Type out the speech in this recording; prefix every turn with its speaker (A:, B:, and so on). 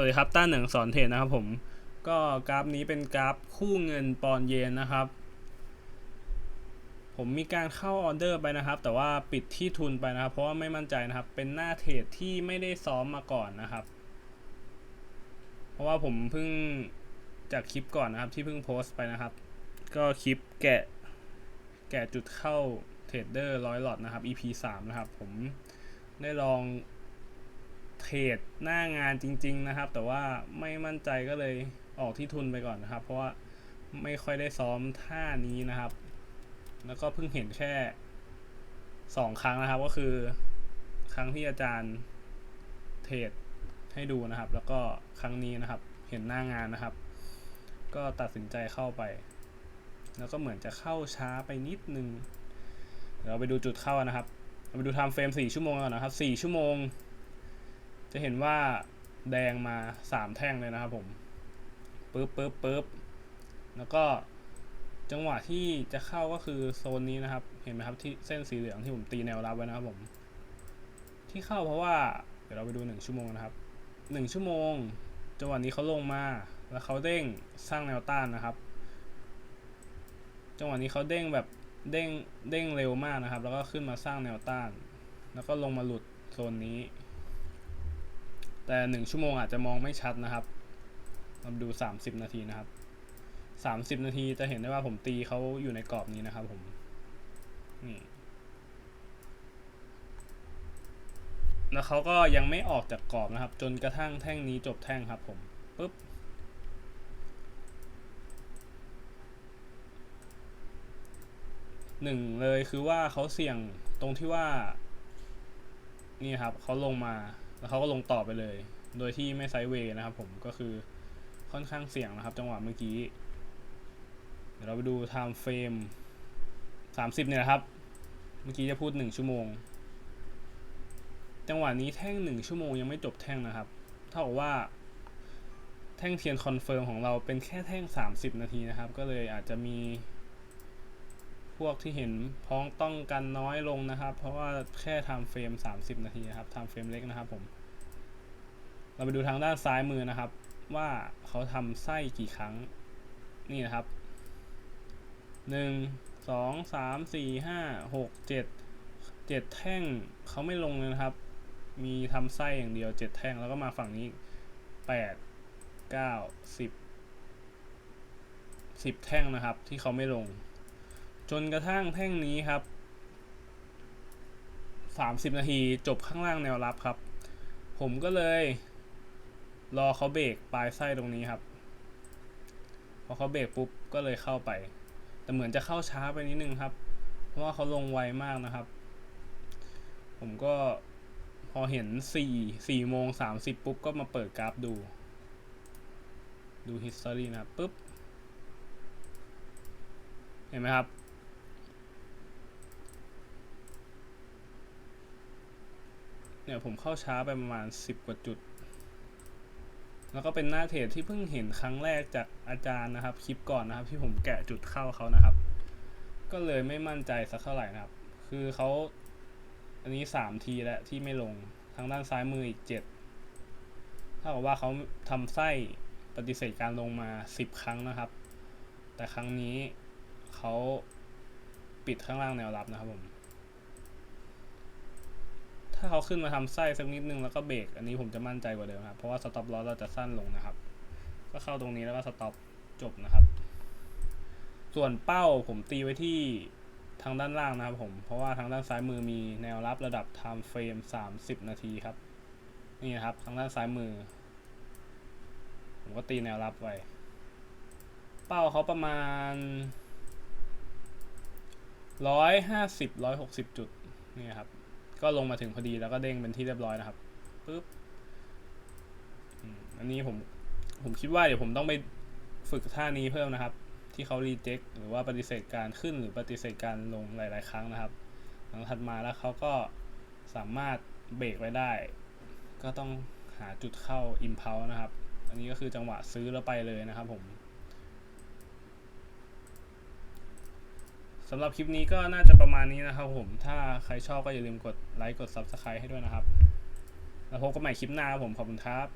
A: วัสดีครับต้าหนึ่งสอนเทรดนะครับผมก็กราฟนี้เป็นกราฟคู่เงินปอนเยนนะครับ ผมมีการเข้าออเดอร์ไปนะครับ แต่ว่าปิดที่ทุนไปนะครับ เพราะว่าไม่มั่นใจนะครับ เป็นหน้าเทรดที่ไม่ได้ซ้อมมาก่อนนะครับ เพราะว่าผมเพิ่งจากคลิปก่อนนะครับที่เพิ่งโพสต์ไปนะครับ ก็คลิปแกะแกะจุดเข้าเทรดเดอร์ร้อยหลอดนะครับ EP 3 นะครับ ผมได้ลอง เทรดหน้างานจริง ๆนะครับ แต่ว่าไม่มั่นใจก็เลยออกที่ทุนไปก่อนนะครับ เพราะว่าไม่ค่อยได้ซ้อมท่านี้นะครับ แล้วก็เพิ่งเห็นแค่สองครั้งนะครับ ก็คือครั้งที่อาจารย์เทรดให้ดูนะครับ แล้วก็ครั้งนี้นะครับ เห็นหน้างานนะครับ ก็ตัดสินใจเข้าไป แล้วก็เหมือนจะเข้าช้าไปนิดนึงเดี๋ยวเราไปดูจุดเข้านะครับ เราไปดูไทม์เฟรม4ชั่วโมงก่อนนะครับ4ชั่วโมง จะเห็นว่าแดงมา 3 แท่งเลยนะครับผมปึ๊บปึ๊บปึ๊บแล้วก็จังหวะที่จะเข้าก็คือโซนนี้นะครับ เห็นไหมครับที่เส้นสีเหลืองที่ผมตีแนวรับไว้นะครับผม ที่เข้าเพราะว่าเดี๋ยวเราไปดู 1 ชั่วโมงนะครับ 1 ชั่วโมง จังหวะนี้เขาลงมา แล้วเขาเด้งสร้างแนวต้านนะครับ จังหวะนี้เขาเด้งแบบเด้งเด้งเร็วมากนะครับ แล้วก็ขึ้นมาสร้างแนวต้าน แล้วก็ลงมาหลุดโซนนี้ แต่หนึ่งชั่วโมงอาจจะมองไม่ชัดนะครับเราดูสามสิบนาทีนะครับสามสิบนาทีจะเห็นได้ว่าผมตีเขาอยู่ในกรอบนี้นะครับผมนี่แล้วเขาก็ยังไม่ออกจากกรอบนะครับ จนกระทั่งแท่งนี้จบแท่งครับผมปุ๊บหนึ่งเลยคือว่าเขาเสี่ยงตรงที่ว่า นี่ครับเขาลงมา แล้วเขาก็ลงต่อไปเลย โดยที่ไม่ไซด์เวย์นะครับผมก็คือค่อนข้างเสี่ยงนะครับ จังหวะเมื่อกี้ เดี๋ยวเราไปดู time frame 30 เนี่ยครับ เมื่อกี้จะพูด 1 ชั่วโมง จังหวะนี้แท่ง 1 ชั่วโมงยังไม่จบแท่งนะครับ เท่ากับว่า แท่งเทียนคอนเฟิร์มของเราเป็นแค่แท่ง 30 นาทีนะครับ ก็เลยอาจจะมี พวกที่เห็นพ้องต้องกันน้อยลงนะครับ เพราะว่าแค่ทำเฟรม 30 นาทีนะครับทำเฟรมเล็กนะครับผม เราไปดูทางด้านซ้ายมือนะครับ ว่าเขาทำไส้กี่ครั้งนี่นะครับ 1 2 3 4 5 6 7 7 แท่งเขาไม่ลงเลยนะครับ มีทำไส้อย่างเดียว 7 แท่งแล้วก็มาฝั่งนี้ 8 9 10 10 แท่งนะครับ ที่เขาไม่ลง จนกระทั่งแท่งนี้ครับ 30 นาทีจบข้างล่างแนวรับครับ ผมก็เลย รอเขาเบรกปลายไส้ตรงนี้ครับ พอเขาเบรกปุ๊บก็เลยเข้าไป แต่เหมือนจะเข้าช้าไปนิดนึงครับ เพราะว่าเขาลงไวมากนะครับ ผมก็พอเห็น 4 4โมง30 ปุ๊บก็มาเปิดกราฟดู ดู history นะปุ๊บ เห็นไหมครับ เนี่ยผมเข้าช้าไปประมาณ 10 กว่าจุด แล้วก็เป็นหน้าเทรดที่เพิ่งเห็นครั้งแรกจากอาจารย์นะครับ คลิปก่อนนะครับ ที่ผมแกะจุดเข้าเขานะครับ ก็เลยไม่มั่นใจสักเท่าไหร่นะครับ คือเขาอันนี้ 3 ทีแล้วที่ไม่ลงทางด้านซ้ายมืออีก 7 ถ้ากับว่าเขาทำไส้ปฏิเสธการลงมา 10 ครั้งนะครับ แต่ครั้งนี้เขาปิดข้างล่างแนวรับนะครับผม ถ้าเขาขึ้นมาทำไส้สักนิดนึงแล้วก็เบรกอันนี้ผมจะมั่นใจกว่าเดิมครับ เพราะว่าสต็อปลอสเราจะสั้นลงนะครับ ก็เข้าตรงนี้แล้วก็สต็อปจบนะครับ ส่วนเป้าผมตีไว้ที่ทางด้านล่างนะครับผม เพราะว่าทางด้านซ้ายมือมีแนวรับระดับ time frame 30 นาทีครับ นี่นะครับ ทางด้านซ้ายมือ ผมก็ตีแนวรับไว้ เป้าเขาประมาณร้อยห้าสิบร้อยหกสิบจุด นี่ครับ ก็ลงมาถึงพอดีแล้วก็เด้งเป็นที่เรียบร้อยนะครับปึ๊บอันนี้ผมผมคิดว่าเดี๋ยวผมต้องไปฝึกท่านี้เพิ่มนะครับ ที่เขารีเจ็คหรือว่าปฏิเสธการขึ้นหรือปฏิเสธการลงหลาย ๆ ครั้งนะครับหลังถัดมาแล้วเขาก็สามารถเบรกไว้ได้ ก็ต้องหาจุดเข้า impulse นะครับ อันนี้ก็คือจังหวะซื้อแล้วไปเลยนะครับผม สำหรับคลิปนี้ก็น่าจะประมาณนี้นะครับผม ถ้าใครชอบก็อย่าลืมกดไลค์ กด Subscribe ให้ด้วยนะครับ แล้วพบกันใหม่คลิปหน้าครับผม ขอบคุณครับ